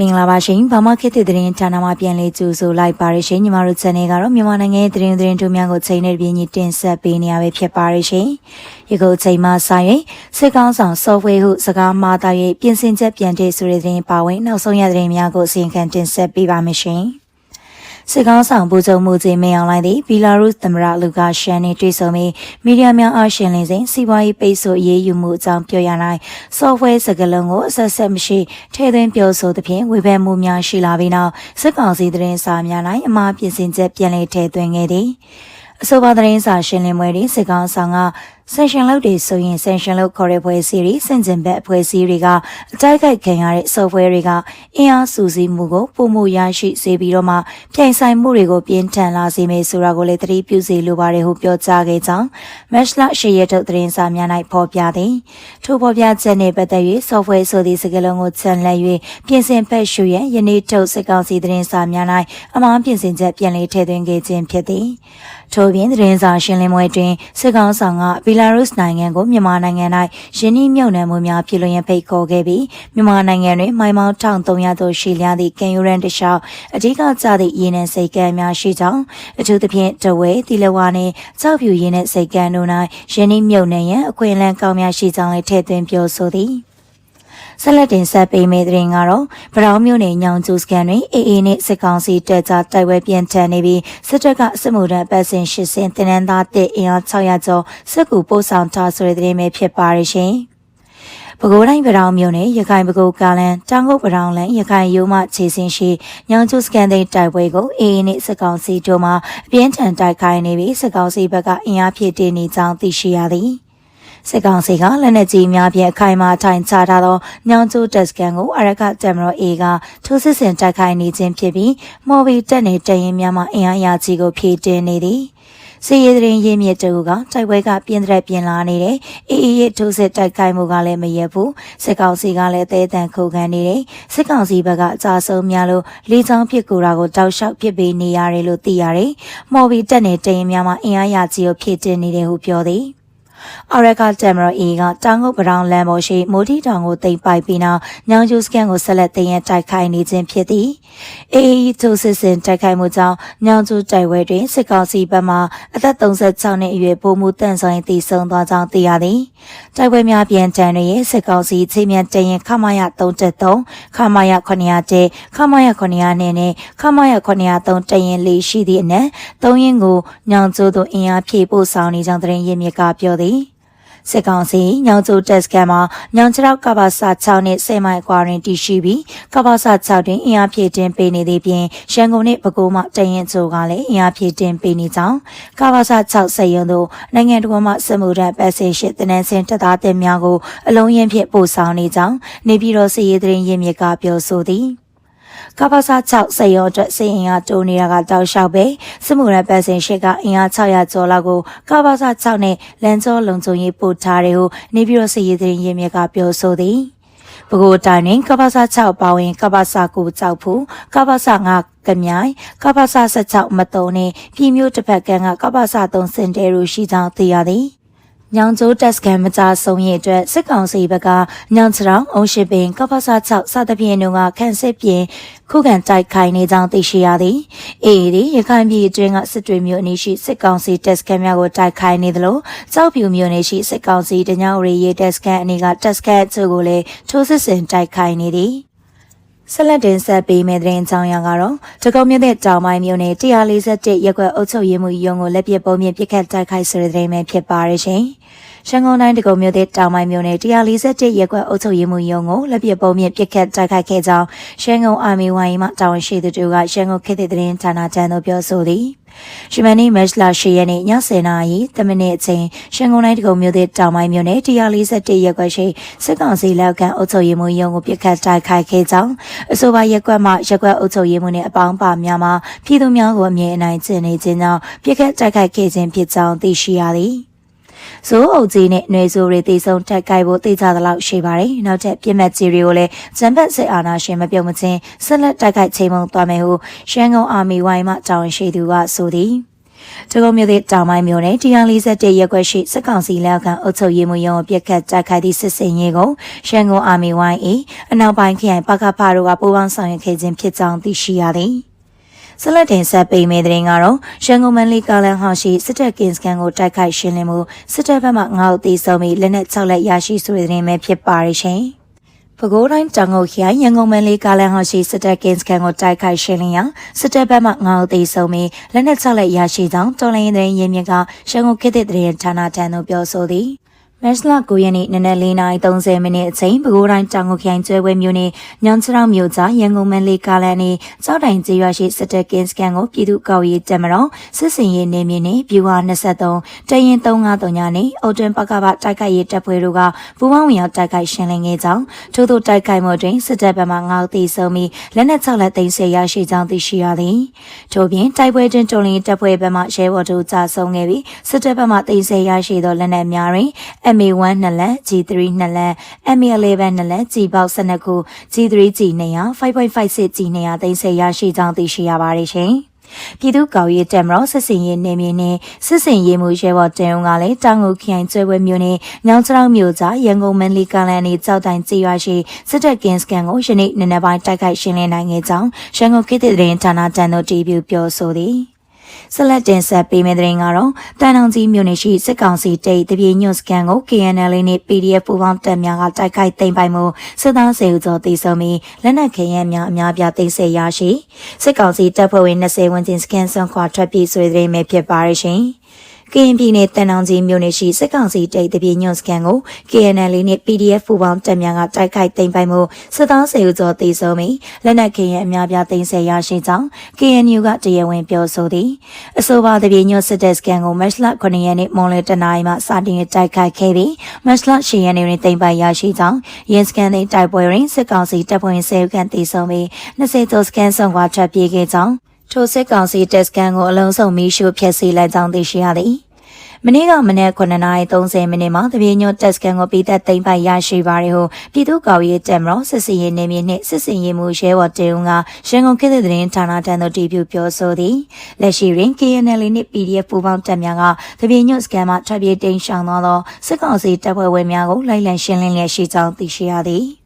မင်္ဂလာပါရှင်ဘာမခေတ်တဲ့သတင်းဌာနမှာပြန်လည်ကြိုဆိုလိုက်ပါရရှင်ညီမတို့ channel ကတော့မြန်မာနိုင်ငံရဲ့သတင်းသတင်းတို့များကိုချိန်နဲ့ပြင်းကြီးတင်ဆက်ပေးနေရပဲဖြစ်ပါရရှင်ယခုချိန်မှာစရင်စစ်ကောင်းဆောင် software ဟုစကားမှားတာရဲ့ပြင်ဆင်ချက်ပြန်တဲ့ဆိုတဲ့သတင်းပါဝင်နောက်ဆုံးရသတင်းများကိုအစီရင်ခံတင်ဆက်ပေးပါမယ်ရှင် စစ်ကောင်းဆောင်ပူဇုံမှုချင်းမင်းအောင်လိုက်သည့်ဘီလာရုစ်သမ္မတလူကာရှန်နဲ့တွေ့ဆုံပြီးမီဒီယာများအားရှင်းလင်းစဉ်စီးပွားရေးပိတ်ဆို့အရေးယူမှုအကြောင်းပြောရနိုင် software စကားလုံးကိုအဆက်ဆက်မရှိထည့်သွင်းပြောဆိုသဖြင့်ဝေဖန်မှုများရှိလာပြီးနောက်စစ်ကောင်စီသတင်းစာများ၌အမှားပြင်ဆင်ချက်ပြန်လည်ထည့်သွင်းခဲ့သည်အဆိုပါသတင်းစာရှင်းလင်းပွဲတွင်စစ်ကောင်ဆောင်က ဆန်ရှင်လုပ်တွေဆိုရင်ဆန်ရှင်လုပ်ခေါ်တဲ့ဖွဲ့စည်းတွေစင်ကျင်ဘက်ဖွဲ့စည်းတွေကအကြိုက်ခိုက်ခံရတဲ့ software တွေကအင်အားစုစည်းမှုကိုပုံမှုရရှိစေပြီးတော့မှပြိုင်ဆိုင်မှုတွေကိုပြင်းထန်လာစေမယ်ဆိုတာကိုလည်းသတိပြုစေလိုပါတယ်ဟုပြောကြားခဲ့ကြောင်း Match လရှေ့ရထုတ်သတင်းစာများ၌ဖော်ပြသည်ထို့ဖော်ပြချက်နှင့်ပတ်သက်၍ software ဆိုသည့်စကားလုံးကိုချန်လက်၍ပြင်ဆင်ဖက်ရှုရန်ယနေ့ထုတ်စစ်ကောင်စီသတင်းစာများ၌အမှားပြင်ဆင်ချက်ပြန်လည်ထည့်သွင်းခဲ့ခြင်းဖြစ်သည်ထို့ပြင်သတင်းစာရှင်းလင်းပွဲတွင်စစ်ကောင်ဆောင်ကဘီလာရုစ်နိုင်ငံကိုမြန်မာနိုင်ငံ၌ယင်းနှိမြုပ်နှံမှုများပြုလုပ်ရန်ဖိတ်ခေါ်ခဲ့ပြီးမြန်မာနိုင်ငံတွင်မိုင်မောင်း1300သို့ရှိလျားသည့်ကန်ယူရန်တလျှောက်အဓိကကျသည့်ရင်းနှံစိတ်ကမ်းများရှိကြောင်းအထူးသဖြင့်တဝဲတီလဝါနှင့်ကြောက်ဖြူရင်းနှံစိတ်ကမ်းတို့၌ယင်းနှိမြုပ်နှံရန်အခွင့်အလမ်းကောင်းများရှိကြောင်းလည်းထည့်သွင်းပြောဆိုသည် ဆက်လက်တင်ဆက်ပေးမယ့်သတင်းကတော့ဗရောင်းမြို့နယ်ညောင်ကျူစကန်တွင်အေအေနှင့်စစ်ကောင်စီတပ်ကြားတိုက်ပွဲပြင်းထန်နေပြီးစစ်တပ်ကစစ်မှုထမ်းပတ်စဉ်ရှစ်စင်တင်နန်းသားတဲ့အင်အား600ကျော်စစ်ကူပို့ဆောင်ထားဆိုတဲ့သတင်းပဲဖြစ်ပါရရှင်။ပဲခူးတိုင်းပတောင်မြို့နယ်ရခိုင်ပဲခူးကားလန်တောင်ကုတ်ပတောင်လန်ရခိုင်ရိုးမခြေစင်းရှိညောင်ကျူစကန်တဲ့တိုက်ပွဲကိုအေအေနှင့်စစ်ကောင်စီတို့မှအပြင်းထန်တိုက်ခိုင်းနေပြီးစစ်ကောင်စီဘက်ကအင်အားဖြည့်တင်းနေကြောင်းသိရှိရသည်။ စစ်ကောင်စီကလက်နက်ကြီးများဖြင့်အခိုင်အမာထိုင်ချထားသောညောင်ကျိုးတက်စကန်ကိုအရကတမရောအေကထိုးစစ်ဆင်တိုက်ခိုက်နေခြင်းဖြစ်ပြီးမော်ဘီတက်နေတရင်များမှအင်အားရာကြီးကိုဖြည့်တင်းနေသည်စီရီသတင်းရင်းမြစ်တူကတိုက်ပွဲကပြင်းတဲ့ပြင်းလာနေတယ်။အေးအေးရဲ့ထိုးစစ်တိုက်ခိုက်မှုကလည်းမရဘူး။စစ်ကောင်စီကလည်းတဲတန်ခုခံနေတယ်။စစ်ကောင်စီဘက်ကအကြဆုံးများလို့လေးချောင်းဖြစ်ကူတာကိုတောက်လျှောက်ပစ်ပေးနေရတယ်လို့သိရတယ်။မော်ဘီတက်နေတရင်များမှအင်အားရာကြီးကိုဖြည့်တင်းနေတယ်ဟုပြောသည်။ အရကတမ်မရာအီကတောင်ကုတ်ပရောင်လမ်းပေါ်ရှိမိုတီတောင်ကိုတိမ်ပိုက်ပြီးနောက်ညောင်ကျူစကန်ကိုဆက်လက်တင်ရတိုက်ခိုက်နေခြင်းဖြစ်သည်အေအေထိုးစစ်စင်တိုက်ခိုက်မှုကြောင့်ညောင်ကျူတိုက်ပွဲတွင်စစ်ကောင်စီဘက်မှအသက်36နှစ်အရွယ်ဗိုလ်မှူးတန်ဆိုင်တည်ဆုံသွားကြောင်းသိရသည်တိုက်ပွဲများပြန်တန်ရရဲ့စစ်ကောင်စီချင်းမြန်တင်ရင်ခမရ373ခမရ900ခမရ900နဲ့နဲ့ခမရ903တရင်လေးရှိသည့်အနက်၃ရင်ကိုညောင်ကျူသို့အင်အားဖြည့်ပို့ဆောင်နေကြောင်းသတင်းရင်းမြစ်ကပြောသည် စစ်ကောင်စီညောင်ကျိုတက်စကန်မှာညောင်ချရောက်ကဘာစာ6နဲ့10မိုင်ကွာတွင်တည်ရှိပြီးကဘာစာ6တွင်အင်အားဖြည့်တင်ပေးနေသည့်ပြင်ရန်ကုန်နှင့်ပဲခူးမှတရင်ချိုကလည်းအင်အားဖြည့်တင်ပေးနေကြောင်းကဘာစာ6ဆက်ရုံတို့နိုင်ငံတော်မှစမှုဒတ်ပတ်စေရှိတနန်းစင်တက်သားတင်များကိုအလုံးရင်းဖြင့်ပို့ဆောင်နေကြောင်းနေပြည်တော်စီရေးသတင်းရင်းမြစ်ကပြောဆိုသည် ကပ္ပစာ6စေရောအတွက်စေရင်ကတိုးနေတာကတောက်လျှောက်ပဲစမှုရပတ်စင်ရှိကအင်အား600ကျော်လောက်ကိုကပ္ပစာ6နဲ့လန်ကျော်လုံခြုံရေးပို့ထားတယ်ဟုနေပြည်တော်စီရေးသတင်းရင်းမြစ်ကပြောဆိုသည်ပဲခူးတိုင်းတွင်ကပ္ပစာ6ပါဝင်ကပ္ပစာ9ကြောက်ဖို့ကပ္ပစာ9ကမြိုင်ကပ္ပစာ16မတုံနဲ့ပြည်မျိုးတစ်ဖက်ကကကပ္ပစာ3စင်တဲရူရှိကြောင်းသိရသည် ညောင်ကျိုးတက်စကန်မကြဆုံးရဲ့အတွက်စစ်ကောင်စီဘက်ကညောင်ချောင်းအုံရှိပင်ကပ္ပစာ6စသဖြင့်တို့ကခန့်စစ်ပြင်ခုခံတိုက်ခိုင်နေကြောင်းသိရှိရသည်အေးဒီရခိုင်ပြည်အတွင်းကစစ်တွေမျိုးအနီးရှိစစ်ကောင်စီတက်စကန်များကိုတိုက်ခိုင်နေသလိုကြောက်ဖြူမျိုးနေရှိစစ်ကောင်စီတညောင်ရီရေးတက်စကန်အနီးကတက်စကန်အချို့ကိုလည်းထိုးစစ်ဆင်တိုက်ခိုင်နေသည် ဆက်လက်တင်ဆက်ပေးမယ့်သတင်းကြောင်းရကတော့တကုံမြတဲ့တောင်ပိုင်းမြို့နယ်141ရက်ကွက်အုပ်ချုပ်ရေးမှုရုံးကိုလက်ပစ်ပုံးမြင့်ပစ်ခတ်တိုက်ခိုက်ဆိုတဲ့သတင်းပဲဖြစ်ပါရရှင်။ရန်ကုန်တိုင်းတကုံမြို့တဲ့တောင်ပိုင်းမြို့နယ်141ရက်ကွက်အုပ်ချုပ်ရေးမှူးရုံးကိုလက်ပစ်ပုံးမြင့်ပစ်ခတ်တိုက်ခိုက်ခဲ့ကြောင်းရန်ကုန်အာမီဝိုင်းမှတာဝန်ရှိသူတို့ကရန်ကုန်ခေတ်သစ်သတင်းဌာနတန်းတို့ပြောဆိုသည် ရှမနီမက်လာရှိရက်နေ့ည10:00နာရီတမိနစ်အချိန်ရန်ကုန်တိုင်းတကုံမြို့တဲ့တောင်ပိုင်းမြို့နယ်141ရက်ကွက်ရှိစစ်ကောင်စီလက်ကန်အုပ်ချုပ်ရေးမှူးရုံးကိုပြစ်ခတ်တိုက်ခိုက်ခဲ့ကြောင်းအဆိုပါရက်ကွက်မှရက်ကွက်အုပ်ချုပ်ရေးမှူးနဲ့အပေါင်းပါများမှပြည်သူများကိုအမြဲအနိုင်ကျင့်နေခြင်းကြောင့်ပြစ်ခတ်တိုက်ခိုက်ခဲ့ခြင်းဖြစ်ကြောင်းသိရှိရသည်။ ဇိုးအုပ်ကြီးနဲ့နှွေဆိုးတွေတေဆုံးတက်ကိုက်ဖို့တေချသလောက်ရှိပါတယ်။နောက်ထပ်ပြစ်မှတ်ကြီးတွေကိုလည်းဇမ်ဘတ်စစ်အာဏာရှင်မပြုတ်မချင်းဆက်လက်တိုက်ခိုက်ချိန်မုံသွားမယ်ဟုရှန်ကုန်အာမီဝိုင်းမှတာဝန်ရှိသူကဆိုသည်။။တကုံမြို့သည့်တောင်ပိုင်းမြို့နယ်141ရပ်ကွက်ရှိစစ်ကောင်စီလက်အောက်ခံအုပ်ချုပ်ရေးမှူးရုံးကိုပြစ်ခတ်တိုက်ခိုက်သည့်စစ်စင်ရေးကိုရှန်ကုန်အာမီဝိုင်း၏အနောက်ပိုင်းခရိုင်ပကဖတို့ကပူးပေါင်းဆောင်ရွက်ခဲ့ခြင်းဖြစ်ကြောင်းသိရှိရသည်။ ဆလတ်တင်ဆက်ပေးမယ့်တဲ့ရင်ကတော့ရန်ကုန်မန္တလေးကားလန်ဟောင်းရှိစစ်တပ်ကင်းစကန်ကိုတိုက်ခိုက်ရှင်းလင်းမှုစစ်တပ်ဘက်မှငါ့ကိုတီးဆုံးပြီးလက်နက်၆လက်ရရှိဆိုတဲ့တဲ့ရင်ပဲဖြစ်ပါရရှင်။ပဲခူးတိုင်းတောင်ငုတ်ခရိုင်ရန်ကုန်မန္တလေးကားလန်ဟောင်းရှိစစ်တပ်ကင်းစကန်ကိုတိုက်ခိုက်ရှင်းလင်းရာစစ်တပ်ဘက်မှငါ့ကိုတီးဆုံးပြီးလက်နက်၆လက်ရရှိကြောင်းတော်လိုင်းတဲ့ရင်းမြစ်ကရန်ကုန်ခေတ်သစ်တဲ့ဌာနထံသို့ပြောဆိုသည်။ မက်စလာ9ရက်နေ့နနက်4:30မိနစ်အချိန်ပဲခူးတိုင်းတောင်ငူခရိုင်ကျွဲဝဲမြို့နယ်ညောင်ချောင်းမြို့ကြားရန်ကုန်မန္တလေးကားလမ်းနဲ့ကြောက်တိုင်ကျေးရွာရှိစစ်တပ်ကင်းစကန်ကိုပြည်သူ့ကောက်ရေးတက်မတော်စစ်စင်ရေးနေမြေနဲ့ဗျူဟာ23တရင်353ညနေအော်တွင်ပကပတိုက်ခိုက်ရေးတပ်ဖွဲ့တို့ကပူးပေါင်းဝင်ရောက်တိုက်ခိုက်ရှင်းလင်းခဲ့ကြောင်းထို့သောတိုက်ခိုက်မှုတွင်စစ်တပ်ဘက်မှငေါက်တီဆုံးပြီးလက်နက်6လက်သိမ်းဆဲရရှိကြောင်းသိရှိရသည်ထို့ပြင်တိုက်ပွဲတွင်တုံလင်းတပ်ဖွဲ့ဘက်မှရဲဘော်တို့ကြာဆုံးခဲ့ပြီးစစ်တပ်ဘက်မှသိမ်းဆဲရရှိသောလက်နက်များတွင် MA1 နှစ်လက် G3 နှစ်လက် MA11 နှစ်လက် G ပေါက်12ခု G3 G 200 5.56 G 200သိမ်းဆည်းရရှိကြောင်းသိရှိရပါတယ်ရှင်။ပြည်သူ့ကော်ရေးတက်မတော်စစ်စင်ရေးနေမြေနဲ့စစ်စင်ရေးမှုရဲဘော်တဲုံကလည်းတောင်ငူခရိုင်ကျွဲပွဲမြို့နယ်ညောင်ချောင်းမြို့ကြားရန်ကုန်မန္တလေးကလန်နေကြောက်တိုင်ကြေးရွာရှိစစ်တပ်ကင်းစကန်ကိုယနေ့နေ့နေ့ပိုင်းတိုက်ခိုက်ရှင်းလင်းနိုင်ခဲ့ကြောင်းရန်ကုန်ခေတ်သစ်သတင်းဌာနတန်တို့တီဗီပြောဆိုသည်။ ဆက်လက်တင်ဆက်ပေးမယ့်တဲ့ရင်ကတော့တန်တောင်ကြီးမြို့နယ်ရှိစစ်ကောင်စီတိတ်တပြေညွန့်စကန်ကို KNL နဲ့ PDF ပူးပေါင်းတပ်များကတိုက်ခိုက်သိမ်းပိုက်မှုစစ်သားစေဦးကျော်တည်ဆုံပြီးလက်နက်ခဲယမ်းများအများပြသိမ်းဆည်းရရှိစစ်ကောင်စီတပ်ဖွဲ့ဝင်20ဝန်းကျင်စကန်ဆွန်ခွာထွက်ပြေးဆွေးတဲ့မဲ့ဖြစ်ပါရရှင်။ ကရင်ပြည်နယ်တန်တောင်ကြီးမြို့နယ်ရှိစစ်ကောင်စီတိတ်တပြေညွန့်စကန်ကို KNL နဲ့ PDF ပူပေါင်းတပ်များကတိုက်ခိုက်သိမ်းပိုက်မှုစစ်သားစေဦးကျော်တေဆုံးပြီးလက်နက်ခဲယမ်းအများပြားသိမ်းဆည်းရရှိကြောင်း KNU ကတရားဝင်ပြောဆိုသည်အဆိုပါတပြေညွန့်စစ်တပ်စကန်ကိုမတ်လ9ရက်နေ့မွန်လယ်တနင်္လာမှစတင်တိုက်ခိုက်ခဲ့ပြီးမတ်လ10ရက်နေ့တွင်သိမ်းပိုက်ရရှိကြောင်းရင်းစကန်သိမ်းတိုက်ပွဲတွင်စစ်ကောင်စီတပ်ဖွဲ့ဝင်10ဦးခန့်တေဆုံးပြီး20ကျော်စကန်ဆောင်ခွာထွက်ပြေးခဲ့ကြောင်း ထိုစစ်ကောင်စီတက်စကန်ကိုအလုံးစုံမီးရှို့ဖျက်ဆီးလိုက်ကြောင်းသိရှိရသည်မနေ့ကမနေ့9:30မိနစ်မှာတပြေညွတ်တက်စကန်ကိုပြည်သက်သိမ်းပိုက်ရရှိပါတယ်ဟုပြည်သူ့ကော်ရေးတက်မတော်စစ်စင်ရေးနေမြေနှင့်စစ်စင်ရေးမှုရဲဘော်တေုံကရန်ကုန်ခေတ်သစ်သတင်းဌာနတန်းသို့တည်ပြုပြောဆိုသည်လက်ရှိတွင် KNL နှင့် PDF ပူးပေါင်းတပ်များကတပြေညွတ်စကန်မှထွက်ပြေးတိမ်းရှောင်သောစစ်ကောင်စီတပ်ဖွဲ့ဝင်များကိုလိုက်လံရှင်းလင်းလျက်ရှိကြောင်းသိရှိရသည်